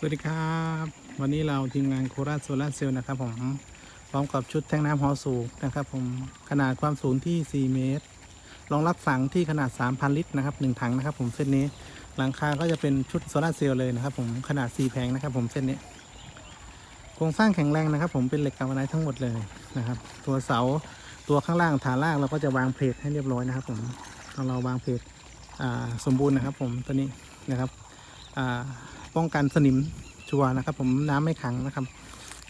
สวัสดีครับ วันนี้เราทีมงานโคราชโซลาเซลล์นะครับผมพร้อมกับชุดแทงน้ำหอสูงนะครับผมขนาดความสูงที่ 4 เมตรรองรับฝังที่ขนาด 3,000 ลิตรนะครับหนึ่งถังนะครับ ผมเส้นนี้หลังคาก็จะเป็นชุดโซลาเซลล์เลยนะครับ ผมขนาด 4 แผงนะครับ ผมเส้นนี้โครงสร้างแข็งแรงนะครับ ผมเป็นเหล็กกาวไนท์ทั้งหมดเลยนะครับ ตัวเสาตัวข้างล่างฐานล่างเราก็จะวางเพลทให้เรียบร้อยนะครับ ผมเราวางเพลทสมบูรณ์นะครับ ผมตัวนี้นะครับ ป้องกันสนิมชัวนะครับ ผมน้ำไม่ขังนะครับ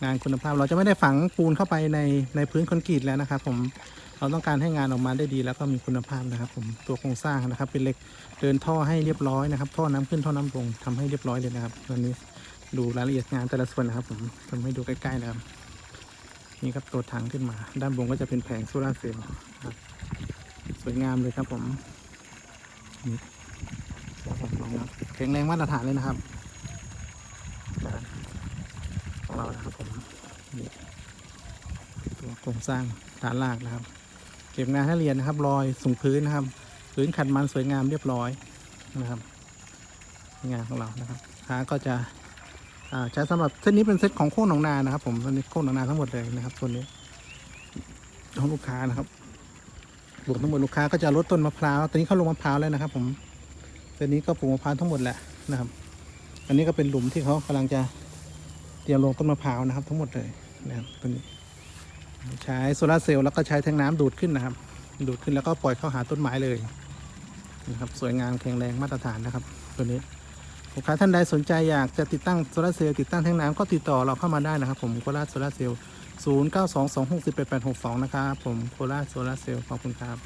งานคุณภาพเราจะไม่ได้ฝังปูนเข้าไปในในพื้นคอนกรีตแล้วนะครับ ผมเราต้องการให้งานออกมาได้ดีแล้วก็มีคุณภาพนะครับ ผมตัวโครงสร้างนะครับ เป็นเหล็กเดินท่อให้เรียบร้อยนะครับ ท่อน้ำขึ้นท่อน้ำลงทำให้เรียบร้อยเลยนะครับวันนี้ดูรายละเอียดงานแต่ละส่วนนะครับ ผมทำให้ดูใกล้ๆนะครับนี่ครับตัวถังขึ้นมา ด้านบนก็จะเป็นแผงโซลาร์เซลล์ครับสวยงามเลยครับผมนี่ลองครับแข็งแรงมาตรฐานเลยนะครับของเรา นะครับผมตัวโครงสร้างฐานรากนะครับ เก็บงานให้เรียนนะครับรอยสูงพื้นนะครับพื้นขัดมันสวยงามเรียบร้อยนะครับ งานของเรานะครับขาก็จะใช้สำหรับเซตนี้เป็นเซตของโค้งหนองนานะครับ ผมตัวนี้โค้งหนองนาทั้งหมดเลยนะครับตัวนี้ของลูกค้านะครับรวมทั้งหมดลูกค้าก็จะลดต้นมะพร้าวตอนนี้เขาลงมะพร้าวแล้วนะครับ ผมเซตนี้ก็ปลูกมะพร้าวทั้งหมดแหละนะครับ อันนี้ก็เป็นหลุมที่เขากำลังจะ รียมลงต้นมะพร้าวนะครับ ทั้งหมดเลยนะครับตัวนี้ ใช้โซลาเซลล์แล้วก็ใช้แทงน้ำดูดขึ้นนะครับ ดูดขึ้นแล้วก็ปล่อยเข้าหาต้นไม้เลยนะครับสวยงามแข็งแรงมาตรฐานนะครับ ตัวนี้ลูกค้าท่านใดสนใจอยากจะติดตั้งโซลาเซลล์ติดตั้งแทงน้ำก็ติดต่อเราเข้ามาได้นะครับ ผมโคราชโซลาเซลล์0 9 2 2 6 1 8 8 6 2 นะครับผมโคราชโซลาเซลล์ขอบคุณครับ